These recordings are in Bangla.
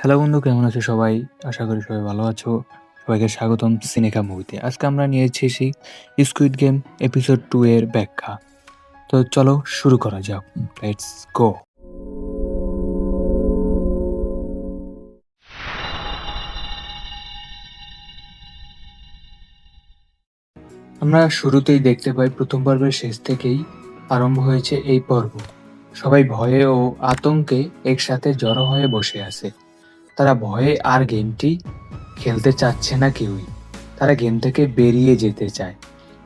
হ্যালো বন্ধু, কেমন আছো সবাই? আশা করি সবাই ভালো আছো। সবাইকে স্বাগতম সিনেকা মুভিতে আজকে আমরা নিয়ে এসেছি স্কুইড গেম এপিসোড টু এর ব্যাখ্যা। তো চলো শুরু করা যাক। লেটস গো আমরা শুরুতেই দেখতে পাই প্রথম পর্বের শেষ থেকেই আরম্ভ হয়েছে এই পর্ব। সবাই ভয়ে ও আতঙ্কে একসাথে জড়ো হয়ে বসে আছে। তারা ভয়ে আর গেমটি খেলতে চাচ্ছে না কেউই। তারা গেম থেকে বেরিয়ে যেতে চায়।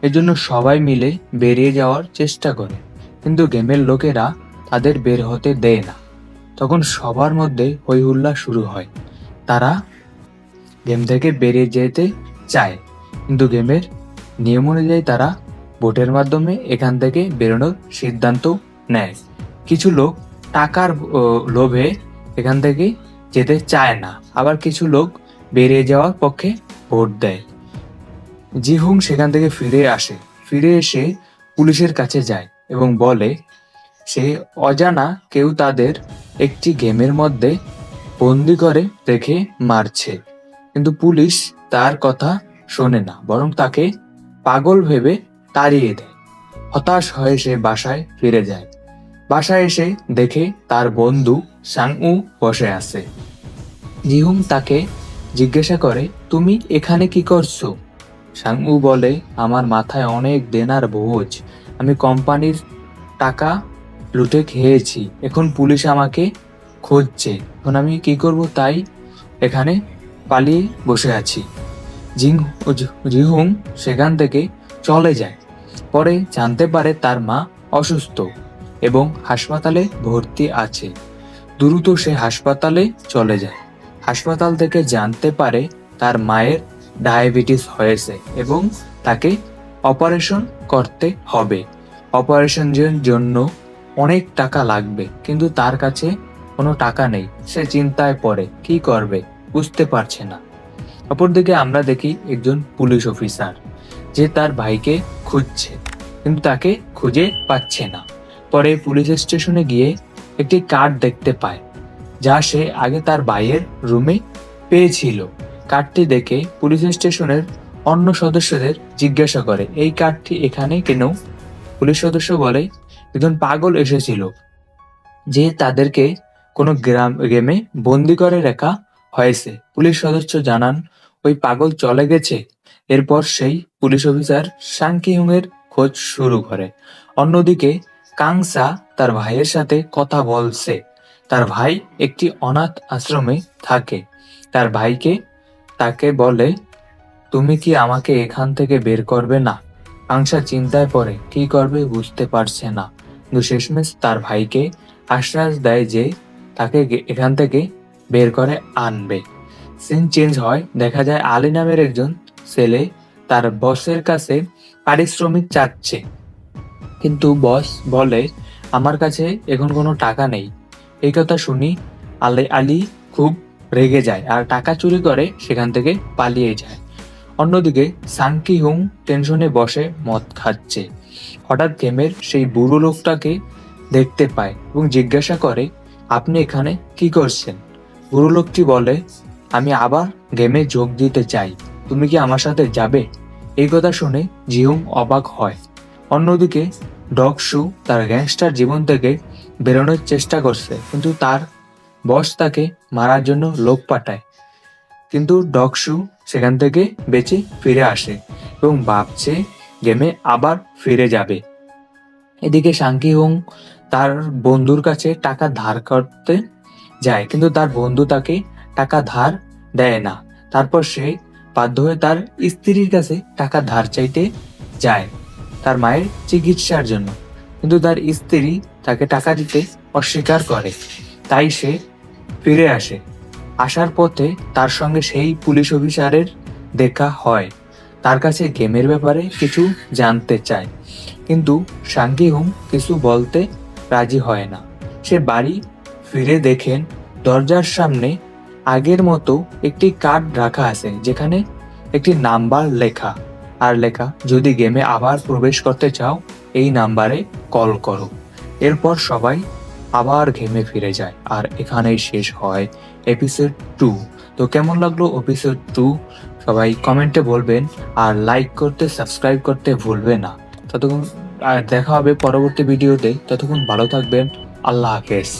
এজন্য সবাই মিলে বেরিয়ে যাওয়ার চেষ্টা করে। কিন্তু গেমের লোকেরা তাদের বের হতে দেয় না। তখন সবার মধ্যে হই হুল্লা শুরু হয়। তারা গেম থেকে বেরিয়ে যেতে চায়। কিন্তু গেমের নিয়ম অনুযায়ী তারা ভোটের মাধ্যমে এখান থেকে বেরোনোর সিদ্ধান্ত নেয়। কিছু লোক টাকার লোভে এখান থেকে যেতে চায় না। আবার কিছু লোক বেরিয়ে যাওয়ার পক্ষে ভোট দেয়। জিহুং সেখান থেকে ফিরে আসে। ফিরে এসে পুলিশের কাছে যায় এবং বলে, সে অজানা কেউ তাদের একটি গেমের মধ্যে বন্দি করে রেখে মারছে। কিন্তু পুলিশ তার কথা শোনে না, বরং তাকে পাগল ভেবে তাড়িয়ে দেয়। হতাশ হয়ে সে বাসায় ফিরে যায়। বাসায় এসে দেখে তার বন্ধু সাংউ বসে আছে। জিহুং তাকে জিজ্ঞাসা করে, তুমি এখানে কি করছ? সাংউ বলে, আমার মাথায় অনেক দেনার বোঝ। আমি কোম্পানির টাকা লুটে খেয়েছি। এখন পুলিশ আমাকে খুঁজছে। এখন আমি কি করব তাই এখানে পালিয়ে বসে আছি। জিং জিহুং সেখান থেকে চলে যায়। পরে জানতে পারে তার মা অসুস্থ। এবং হাসপাতালে ভর্তি আছে। দ্রুত সে হাসপাতালে চলে যায়। হাসপাতাল থেকে জানতে পারে তার মায়ের ডায়াবেটিস হয়েছে এবং তাকে অপারেশন করতে হবে। অপারেশনের জন্য অনেক টাকা লাগবে, কিন্তু তার কাছে কোনো টাকা নেই। সে চিন্তায় পড়ে, কি করবে? বুঝতে পারছে না। অপরদিকে আমরা দেখি একজন পুলিশ অফিসার, যে তার ভাইকে খুঁজছে, কিন্তু তাকে খুঁজে পাচ্ছে না। পরে পুলিশ স্টেশনে গিয়ে একটি কার্ড দেখতে পায়, যা সে আগে তার ভাইয়ের রুমে পেয়েছিল। কার্ডটি দেখে পুলিশ স্টেশনের অন্য সদস্যদের জিজ্ঞাসা করে, এই কার্ডটি এখানে কেন? পুলিশ সদস্য বলে, একজন পাগল এসেছিল, যে তাদেরকে কোনো গ্রাম, গেমে বন্দি করে রাখা হয়েছে। পুলিশ সদস্য জানান, ওই পাগল চলে গেছে। এরপর সেই পুলিশ অফিসার সাংকিহুং এর খোঁজ শুরু করে। অন্যদিকে কাংসা তার ভাইয়ের সাথে কথা বলছে। তার ভাই একটি অনাথ আশ্রমে থাকে। তার ভাইকে তাকে বলে, তুমি কি আমাকে এখান থেকে বের করবে না? কাংসা চিন্তায় পড়ে, কি করবে বুঝতে পারছে না। কিন্তু শেষমেশ তার ভাইকে আশ্বাস দেয় যে তাকে এখান থেকে বের করে আনবে। সিন চেঞ্জ হয়। দেখা যায় আলী নামের একজন ছেলে তার বসের কাছে পারিশ্রমিক চাচ্ছে। কিন্তু বস বলে, আমার কাছে এখন কোনো টাকা নেই। এই কথা শুনি আলী আলী খুব রেগে যায় আর টাকা চুরি করে সেখান থেকে পালিয়ে যায়। অন্যদিকে সাংকি হুং টেনশনে বসে মদ খাচ্ছে। হঠাৎ গেমের সেই বুড়ো লোকটাকে দেখতে পায় এবং জিজ্ঞাসা করে, আপনি এখানে কি করছেন? বুড়ো লোকটি বলে, আমি আবার গেমে যোগ দিতে চাই। তুমি কি আমার সাথে যাবে? এই কথা শুনে জিহুং অবাক হয়। অন্যদিকে ডগসু তার গ্যাংস্টার জীবন থেকে বেরোনোর চেষ্টা করছে, কিন্তু তার বস তাকে মারার জন্য লোক পাঠায়। কিন্তু ডগসু সেখান থেকে বেঁচে ফিরে আসে এবং ভাবছে গেমে আবার ফিরে যাবে। এদিকে শাঙ্কি হুং তার বন্ধুর কাছে টাকা ধার করতে যায়, কিন্তু তার বন্ধু তাকে টাকা ধার দেয় না। তারপর সে বাধ্য হয়ে তার স্ত্রীর কাছে টাকা ধার চাইতে যায়। তার মায়ের চিকিৎসার জন্য। কিন্তু তার স্ত্রী তাকে টাকা দিতে অস্বীকার করে। তাই সে ফিরে আসে। আসার পথে তার সঙ্গে সেই পুলিশ অফিসারের দেখা হয়। তার কাছে গেমের ব্যাপারে কিছু জানতে চায়। কিন্তু শাঙ্কি হুং কিছু বলতে রাজি হয় না। সে বাড়ি ফিরে দেখেন দরজার সামনে আগের মতো একটি কার্ড রাখা আছে, যেখানে একটি নাম্বার লেখা। আর লেখা, যদি গেমে আবার প্রবেশ করতে চাও, এই নাম্বারে কল করো। এরপর সবাই আবার গেমে ফিরে যায়, আর এখানেই শেষ হয় এপিসোড টু তো কেমন লাগল এপিসোড টু সবাই কমেন্টে বলবেন, আর লাইক করতে সাবস্ক্রাইব করতে ভুলবে না। ততক্ষণ, আর দেখা হবে পরবর্তী ভিডিওতে ততক্ষণ ভালো থাকবেন। আল্লাহ হাফেজ।